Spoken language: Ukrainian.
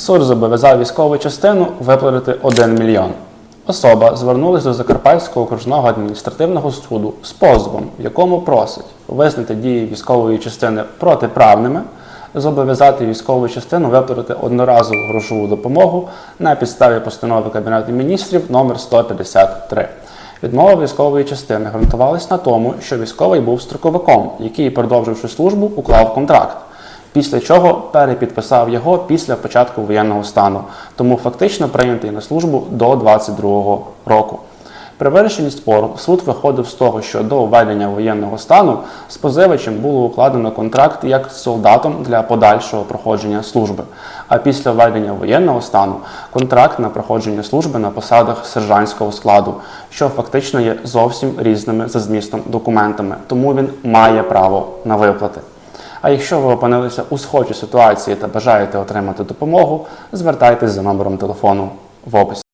Суд зобов'язав військову частину виплатити 1 мільйон. Особа звернулася до Закарпатського окружного адміністративного суду з позовом, в якому просить визнати дії військової частини протиправними, зобов'язати військову частину виплатити одноразову грошову допомогу на підставі постанови Кабінету міністрів номер 153. Відмова військової частини ґрунтувалась на тому, що військовий був строковиком, який, продовживши службу, уклав контракт. Після чого перепідписав його після початку воєнного стану, тому фактично прийнятий на службу до 22-го року. При вирішенні спору суд виходив з того, що до введення воєнного стану з позивачем було укладено контракт як з солдатом для подальшого проходження служби. А після введення воєнного стану контракт на проходження служби на посадах сержантського складу, що фактично є зовсім різними за змістом документами, тому він має право на виплати. А якщо ви опинилися у схожій ситуації та бажаєте отримати допомогу, звертайтесь за номером телефону в описі.